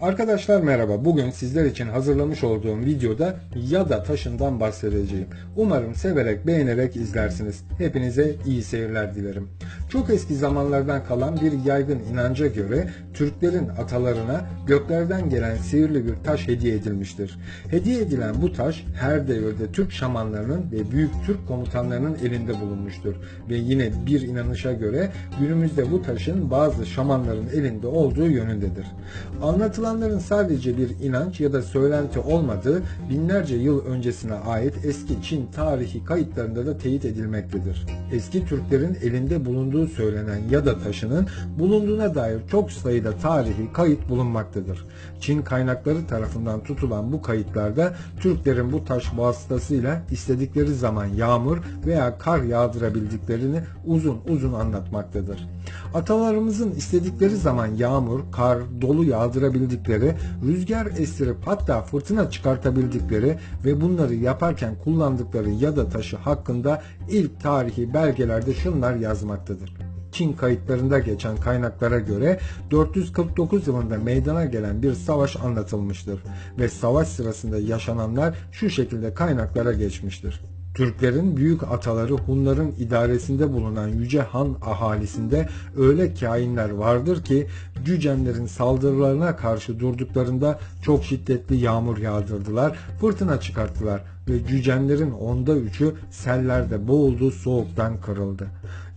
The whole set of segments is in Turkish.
Arkadaşlar merhaba. Bugün sizler için hazırlamış olduğum videoda Yada taşından bahsedeceğim. Umarım severek, beğenerek izlersiniz. Hepinize iyi seyirler dilerim. Çok eski zamanlardan kalan bir yaygın inanca göre Türklerin atalarına göklerden gelen sihirli bir taş hediye edilmiştir. Hediye edilen bu taş her devirde Türk şamanlarının ve büyük Türk komutanlarının elinde bulunmuştur. Ve yine bir inanışa göre günümüzde bu taşın bazı şamanların elinde olduğu yönündedir. Anlatılan Anlatılanların sadece bir inanç ya da söylenti olmadığı binlerce yıl öncesine ait eski Çin tarihi kayıtlarında da teyit edilmektedir. Eski Türklerin elinde bulunduğu söylenen Yada taşının bulunduğuna dair çok sayıda tarihi kayıt bulunmaktadır. Çin kaynakları tarafından tutulan bu kayıtlarda Türklerin bu taş vasıtasıyla istedikleri zaman yağmur veya kar yağdırabildiklerini uzun uzun anlatmaktadır. Atalarımızın istedikleri zaman yağmur, kar, dolu yağdırabildikleri, rüzgar estirip hatta fırtına çıkartabildikleri ve bunları yaparken kullandıkları yada taşı hakkında ilk tarihi belgelerde şunlar yazmaktadır. Çin kayıtlarında geçen kaynaklara göre 449 yılında meydana gelen bir savaş anlatılmıştır ve savaş sırasında yaşananlar şu şekilde kaynaklara geçmiştir. Türklerin büyük ataları Hunların idaresinde bulunan Yüce Han ahalisinde öyle kainler vardır ki Cücemlerin saldırılarına karşı durduklarında çok şiddetli yağmur yağdırdılar, fırtına çıkarttılar ve cücemlerin onda üçü sellerde boğuldu, soğuktan kırıldı.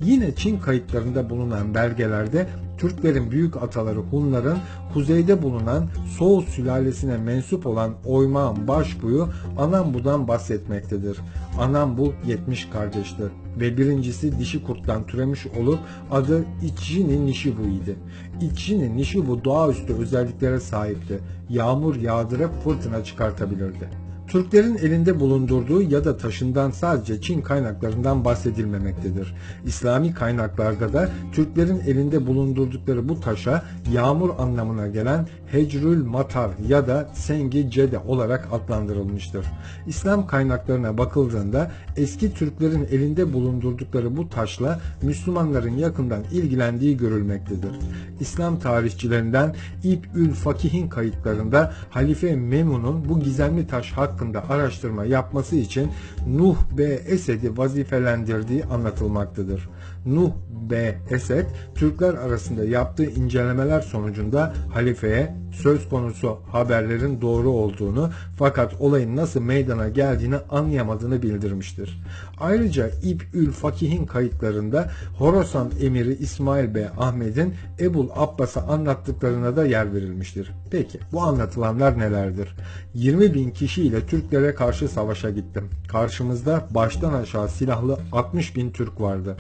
Yine Çin kayıtlarında bulunan belgelerde Türklerin büyük ataları Hunların kuzeyde bulunan Soğuz sülalesine mensup olan Oymağın başbuyu Anambu'dan bahsetmektedir. Anambu 70 kardeşti ve birincisi dişi kurttan türemiş olup adı İçjini Nishibu idi. İçjini Nishibu doğaüstü özelliklere sahipti. Yağmur yağdırıp fırtına çıkartabilirdi. Türklerin elinde bulundurduğu ya da taşından sadece Çin kaynaklarından bahsedilmemektedir. İslami kaynaklarda da Türklerin elinde bulundurdukları bu taşa yağmur anlamına gelen Hecrül Matar ya da Sengi Cede olarak adlandırılmıştır. İslam kaynaklarına bakıldığında eski Türklerin elinde bulundurdukları bu taşla Müslümanların yakından ilgilendiği görülmektedir. İslam tarihçilerinden İb'ül Fakih'in kayıtlarında Halife Memun'un bu gizemli taş hakkında hakkında araştırma yapması için Nuh B. Esed'i vazifelendirdiği anlatılmaktadır. Nuh B. Esed, Türkler arasında yaptığı incelemeler sonucunda halifeye söz konusu haberlerin doğru olduğunu fakat olayın nasıl meydana geldiğini anlayamadığını bildirmiştir. Ayrıca İb'ül Fakih'in kayıtlarında Horasan emiri İsmail Bey Ahmet'in Ebul Abbas'a anlattıklarına da yer verilmiştir. Peki bu anlatılanlar nelerdir? 20 bin kişiyle Türklere karşı savaşa gittim. Karşımızda baştan aşağı silahlı 60 bin Türk vardı.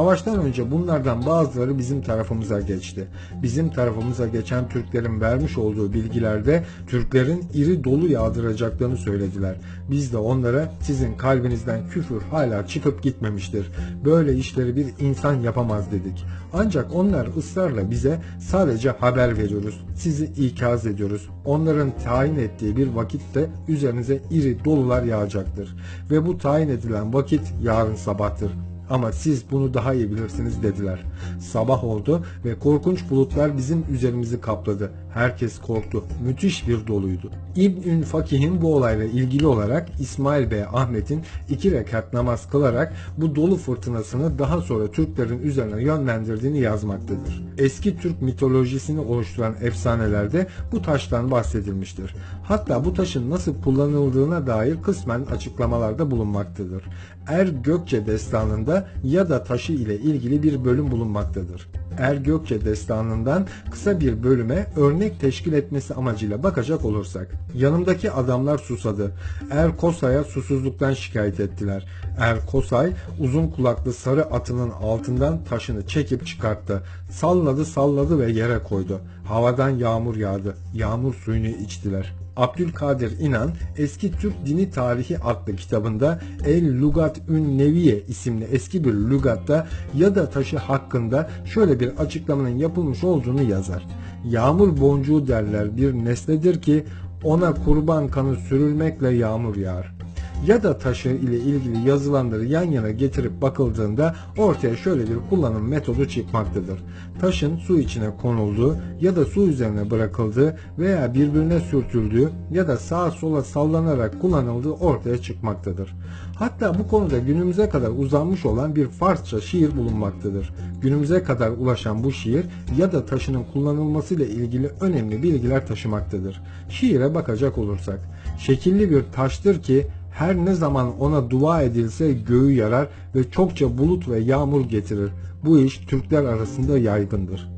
Savaştan önce bunlardan bazıları bizim tarafımıza geçti. Bizim tarafımıza geçen Türklerin vermiş olduğu bilgilerde Türklerin iri dolu yağdıracaklarını söylediler. Biz de onlara sizin kalbinizden küfür hala çıkıp gitmemiştir. Böyle işleri bir insan yapamaz dedik. Ancak onlar ısrarla bize sadece haber veriyoruz. Sizi ikaz ediyoruz. Onların tayin ettiği bir vakitte üzerinize iri dolular yağacaktır. Ve bu tayin edilen vakit yarın sabahtır. Ama siz bunu daha iyi bilirsiniz dediler. Sabah oldu ve korkunç bulutlar bizim üzerimizi kapladı. Herkes korktu. Müthiş bir doluydu. İbn Fakih'in bu olayla ilgili olarak İsmail Bey Ahmet'in iki rekat namaz kılarak bu dolu fırtınasını daha sonra Türklerin üzerine yönlendirdiğini yazmaktadır. Eski Türk mitolojisini oluşturan efsanelerde bu taştan bahsedilmiştir. Hatta bu taşın nasıl kullanıldığına dair kısmen açıklamalarda bulunmaktadır. Er Gökçe destanında ya da taşı ile ilgili bir bölüm bulunmaktadır. Er Gökçe destanından kısa bir bölüme örnek teşkil etmesi amacıyla bakacak olursak. Yanımdaki adamlar susadı. Er Kosay'a susuzluktan şikayet ettiler. Er Kosay uzun kulaklı sarı atının altından taşını çekip çıkarttı. Salladı salladı ve yere koydu. Havadan yağmur yağdı. Yağmur suyunu içtiler. Abdülkadir İnan Eski Türk Dini Tarihi adlı kitabında El Lugat Ün Neviye isimli eski bir lügatta ya da taşı hakkında şöyle bir açıklamanın yapılmış olduğunu yazar. Yağmur boncuğu derler bir nesnedir ki ona kurban kanı sürülmekle yağmur yağar. Yada taşı ile ilgili yazılanları yan yana getirip bakıldığında ortaya şöyle bir kullanım metodu çıkmaktadır. Taşın su içine konulduğu ya da su üzerine bırakıldığı veya birbirine sürtüldüğü ya da sağa sola sallanarak kullanıldığı ortaya çıkmaktadır. Hatta bu konuda günümüze kadar uzanmış olan bir Farsça şiir bulunmaktadır. Günümüze kadar ulaşan bu şiir ya da taşının kullanılmasıyla ilgili önemli bilgiler taşımaktadır. Şiire bakacak olursak, şekilli bir taştır ki her ne zaman ona dua edilse göğü yarar ve çokça bulut ve yağmur getirir. Bu iş Türkler arasında yaygındır.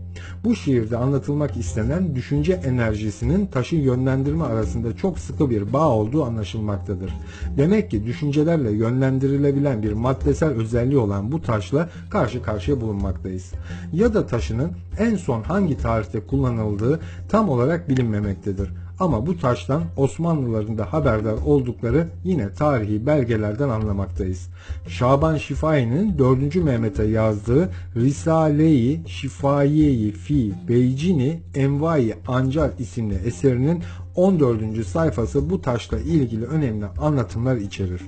Bu şiirde anlatılmak istenen düşünce enerjisinin taşı yönlendirme arasında çok sıkı bir bağ olduğu anlaşılmaktadır. Demek ki düşüncelerle yönlendirilebilen bir maddesel özelliği olan bu taşla karşı karşıya bulunmaktayız. Ya da taşının en son hangi tarihte kullanıldığı tam olarak bilinmemektedir. Ama bu taştan Osmanlıların da haberdar oldukları yine tarihi belgelerden anlamaktayız. Şaban Şifai'nin 4. Mehmet'e yazdığı Risale-i Şifaye-i Fi Beycini Envai Ancar isimli eserinin 14. sayfası bu taşla ilgili önemli anlatımlar içerir.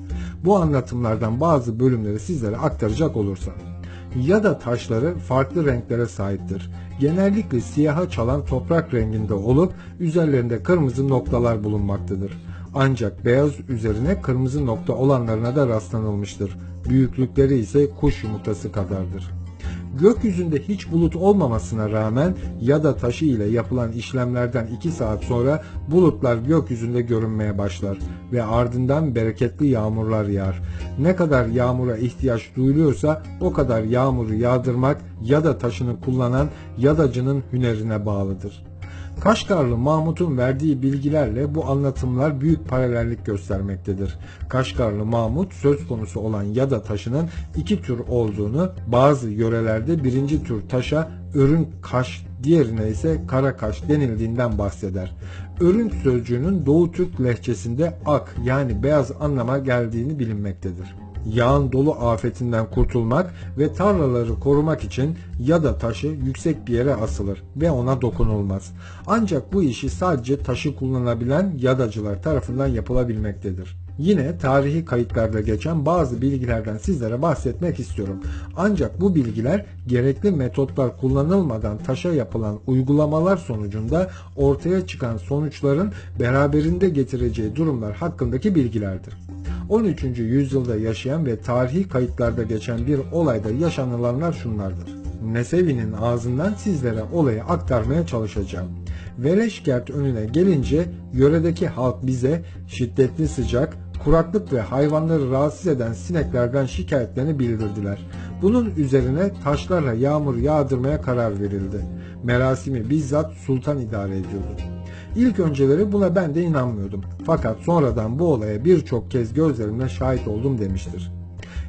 Bu anlatımlardan bazı bölümleri sizlere aktaracak olursam ya da taşları farklı renklere sahiptir. Genellikle siyaha çalan toprak renginde olup üzerlerinde kırmızı noktalar bulunmaktadır. Ancak beyaz üzerine kırmızı nokta olanlarına da rastlanılmıştır. Büyüklükleri ise kuş yumurtası kadardır. Gökyüzünde hiç bulut olmamasına rağmen ya da taşı ile yapılan işlemlerden 2 saat sonra bulutlar gökyüzünde görünmeye başlar ve ardından bereketli yağmurlar yağar. Ne kadar yağmura ihtiyaç duyuluyorsa o kadar yağmuru yağdırmak ya da taşını kullanan yadacının hünerine bağlıdır. Kaşgarlı Mahmut'un verdiği bilgilerle bu anlatımlar büyük paralellik göstermektedir. Kaşgarlı Mahmut söz konusu olan yada taşının iki tür olduğunu, bazı yörelerde birinci tür taşa örün kaş, diğerine ise kara kaş denildiğinden bahseder. Örün sözcüğünün Doğu Türk lehçesinde ak yani beyaz anlama geldiğini bilinmektedir yağın dolu afetinden kurtulmak ve tarlaları korumak için ya da taşı yüksek bir yere asılır ve ona dokunulmaz. Ancak bu işi sadece taşı kullanabilen yadacılar tarafından yapılabilmektedir. Yine tarihi kayıtlarda geçen bazı bilgilerden sizlere bahsetmek istiyorum. Ancak bu bilgiler gerekli metotlar kullanılmadan taşa yapılan uygulamalar sonucunda ortaya çıkan sonuçların beraberinde getireceği durumlar hakkındaki bilgilerdir. 13. yüzyılda yaşayan ve tarihi kayıtlarda geçen bir olayda yaşanılanlar şunlardır. Nesevi'nin ağzından sizlere olayı aktarmaya çalışacağım. Veleşkert önüne gelince yöredeki halk bize şiddetli sıcak, kuraklık ve hayvanları rahatsız eden sineklerden şikayetlerini bildirdiler. Bunun üzerine taşlarla yağmur yağdırmaya karar verildi. Merasimi bizzat sultan idare ediyordu. İlk önceleri buna ben de inanmıyordum. Fakat sonradan bu olaya birçok kez gözlerimle şahit oldum demiştir.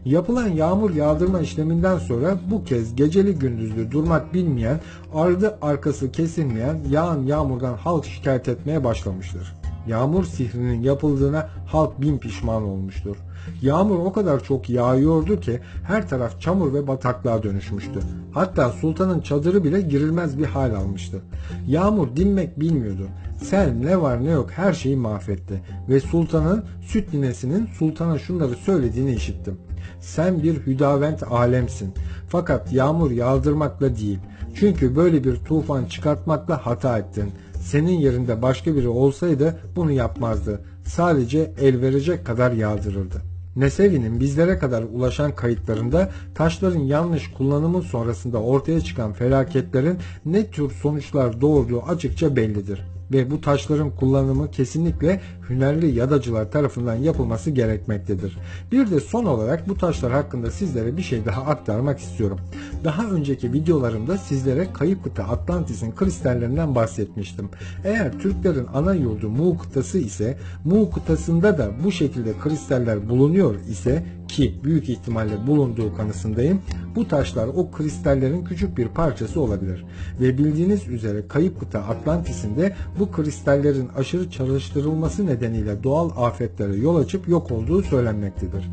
Yapılan yağmur yağdırma işleminden sonra bu kez geceli gündüzlü durmak bilmeyen, ardı arkası kesilmeyen yağan yağmurdan halk şikayet etmeye başlamıştır. Yağmur sihrinin yapıldığına halk bin pişman olmuştur. Yağmur o kadar çok yağıyordu ki her taraf çamur ve bataklığa dönüşmüştü. Hatta sultanın çadırı bile girilmez bir hal almıştı. Yağmur dinmek bilmiyordu. Sel ne var ne yok her şeyi mahvetti. Ve sultanın süt ninesinin sultana şunları söylediğini işittim. Sen bir hüdavent alemsin. Fakat yağmur yağdırmakla değil. Çünkü böyle bir tufan çıkartmakla hata ettin. Senin yerinde başka biri olsaydı bunu yapmazdı. Sadece el verecek kadar yağdırırdı. Nesevi'nin bizlere kadar ulaşan kayıtlarında taşların yanlış kullanımı sonrasında ortaya çıkan felaketlerin ne tür sonuçlar doğurduğu açıkça bellidir ve bu taşların kullanımı kesinlikle hünerli yadacılar tarafından yapılması gerekmektedir. Bir de son olarak bu taşlar hakkında sizlere bir şey daha aktarmak istiyorum. Daha önceki videolarımda sizlere kayıp kıta Atlantis'in kristallerinden bahsetmiştim. Eğer Türklerin ana yurdu Mu kıtası ise Mu kıtasında da bu şekilde kristaller bulunuyor ise ki büyük ihtimalle bulunduğu kanısındayım. Bu taşlar o kristallerin küçük bir parçası olabilir. Ve bildiğiniz üzere kayıp kıta Atlantis'in de bu kristallerin aşırı çalıştırılması nedeniyle doğal afetlere yol açıp yok olduğu söylenmektedir.